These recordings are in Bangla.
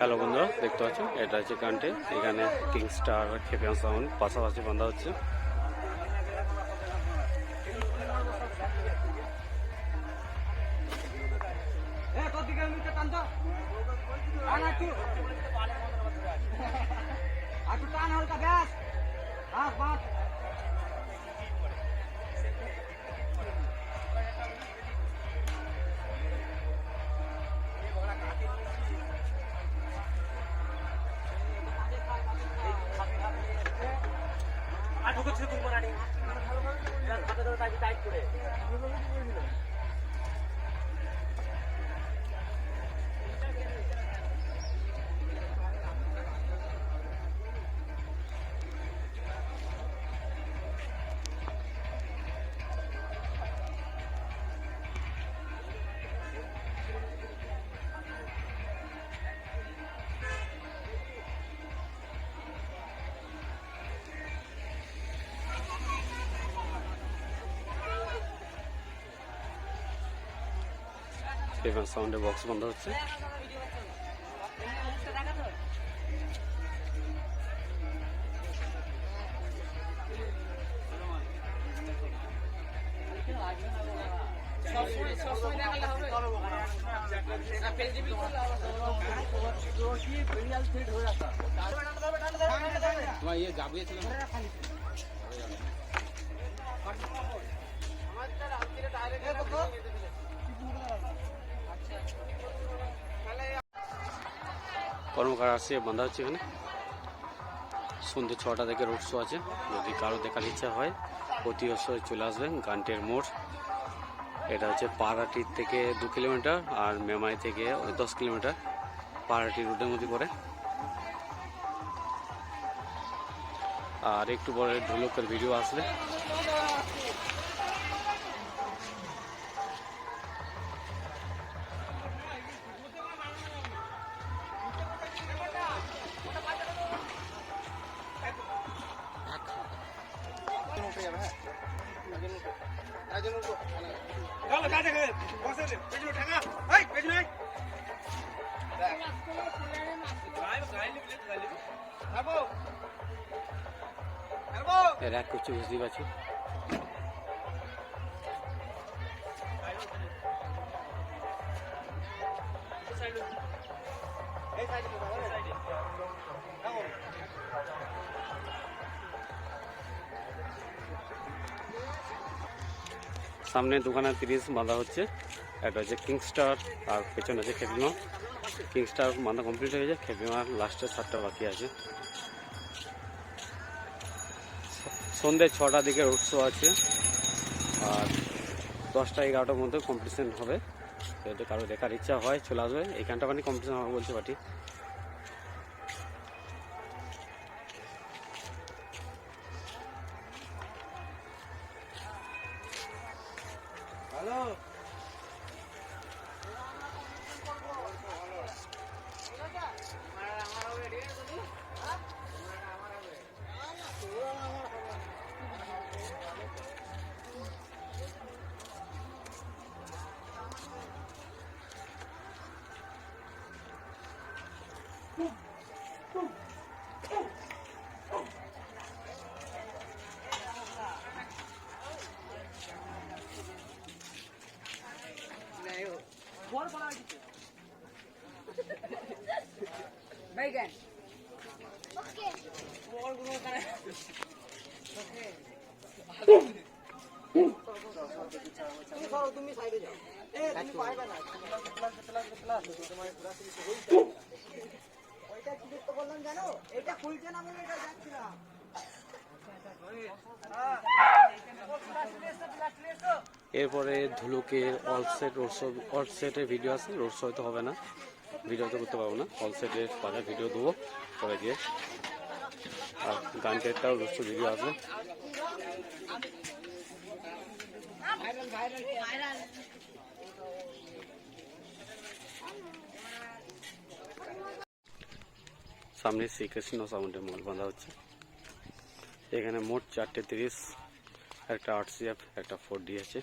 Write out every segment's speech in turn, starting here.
হ্যালো বন্ধুরা, দেখতে পাচ্ছ এটা হচ্ছে গানটি এখানে কিং স্টার খেপিয়ান সাউন্ড পাশাপাশি বান্ধা হচ্ছে। এ, তোর দিকে মিটে ছিল তো টান তাই করে টান হালকা ব্যাস হাত খেপিয়ান সাউন্ডের বক্স বন্ধ হচ্ছে। তোমার ইয়ে যাবিয়েছিলাম কর্মকার আসছে বান্ধা হচ্ছে এখানে। সন্ধ্যে ছটা থেকে রোড শো আছে। যদি কারও দেখার ইচ্ছা হয়, প্রতি বছর চলে আসবেন গান্টের মোড়। এটা হচ্ছে পাহাড়াটির থেকে দু কিলোমিটার আর মেমাই থেকে ওই দশ কিলোমিটার। পাহাড়াটি রোডের মধ্যে পড়ে। আর একটু পরে ঢোলকের ভিডিও আসবে। এর এক করছে বুঝতেই পারছি সামনে দোকানে তিরিশ বাঁধা হচ্ছে। একটা হচ্ছে কিংস্টার আর পেছনে আছে খেপিমা কিংস্টার বাঁধা কমপ্লিট হয়ে যায় খেপিমার লাস্টে সাতটা বাকি আছে। সন্ধ্যে ছটার দিকে রোড শো আছে, আর দশটা এগারোটার মধ্যে কম্পিটিশন হবে। যদি কারও দেখার ইচ্ছা হয়, চলে আসবে। এইখানটা মানে কম্পিটিশন হবে বলছে পার্টি बैगन তুমি সাইডে যাও এ তুমি পারবে না ওইটা কি দেখতে বললাম জানো এটা খুলছে না বলে এটা যাচ্ছিলাম এরপরে ধুলুকের all set road show all সেটের ভিডিও আছে রোড শো হয়তো হবে না। ভিডিও তো করতে পারব না। অল সেটের বাজার ভিডিও দেবো পরে গিয়ে আর গানটেরটাও রোড শো ভিডিও আসবে সামনে শ্রীকৃষ্ণ সাউন্ডের মোড় বাঁধা হচ্ছে। এখানে মোট চারটে তিরিশ, একটা আট একটা ফোর ডি আছে।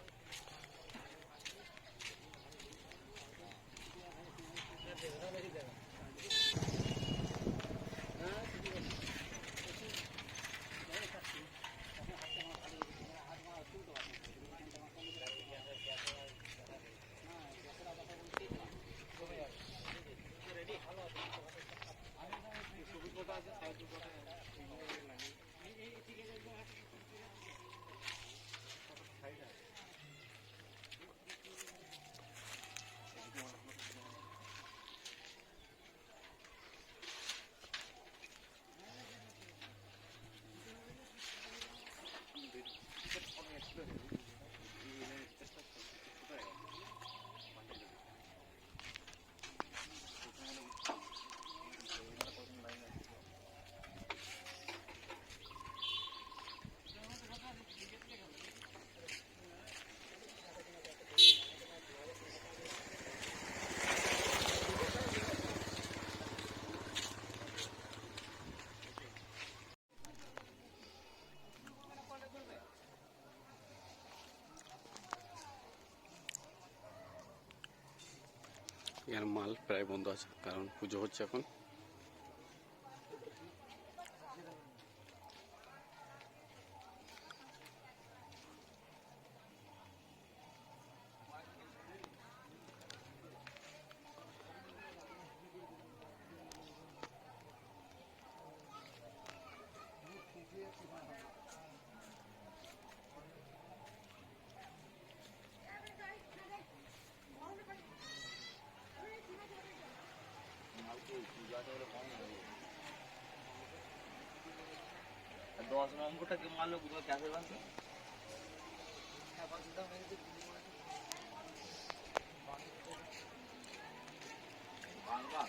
এখানে মাল প্রায় বন্ধ আছে কারণ পুজো হচ্ছে এখন। অঙ্গটাকে মারলো গুলো গ্যাসের বাঁধছে বাংলা